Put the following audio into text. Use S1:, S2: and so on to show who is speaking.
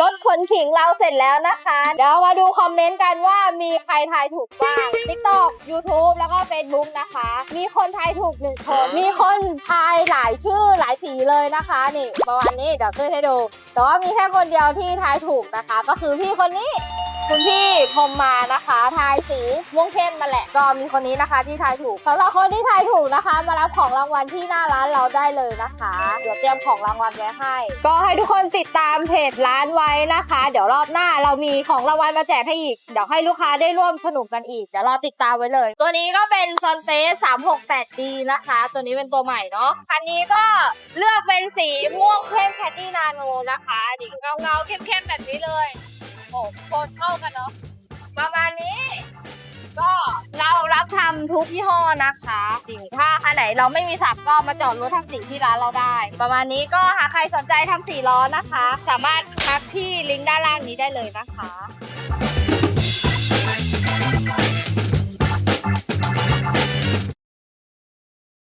S1: รถขนขิงเราเสร็จแล้วนะคะ เดี๋ยวมาดูคอมเมนต์กันว่ามีใครทายถูกบ้าง TikTok YouTube แล้วก็ Facebook นะคะ มีคนทายถูกหนึ่งคน มีคนทายหลายชื่อหลายสีเลยนะคะ นี่ประมาณนี้เดี๋ยวขึ้นให้ดู แต่ว่ามีแค่คนเดียวที่ทายถูกนะคะ ก็คือพี่คนนี้ คุณพี่พรมมานะคะทายสีม่วงเข้มมาแหละ ก็มีคนนี้นะคะที่ทายถูกสำหรับคนที่ทายถูกนะคะ มารับของรางวัลที่หน้าร้านเราได้เลยนะคะ เดี๋ยวเตรียมของรางวัลไว้ให้ ก็ให้ทุกคนติดตามเพจร้านไว้นะคะ เดี๋ยวรอบหน้าเรามีของรางวัลมาแจกให้อีก เดี๋ยวให้ลูกค้าได้ร่วมสนุกกันอีก เดี๋ยวรอติดตามไว้เลย ตัวนี้ก็เป็นซอนเต้368 d นะคะ ตัวนี้เป็นตัวใหม่เนาะคันนี้ก็เลือกเป็นสีม่วงเข้มแคดดี้นาโนนะคะสีเงาเงาเข้มๆแบบนี้เลย โอ้โคนเข้ากันเนาะประมาณนี้ ก็เรารับทำทุกยี่ห้อนะคะจริงถ้าคันไหนเราไม่มีสับก็มาจอดรถทำสีที่ร้านเราได้ ประมาณนี้ก็หากใครสนใจทำสีล้อนะคะ สามารถทักที่ลิงก์ด้านล่างนี้ได้เลยนะคะ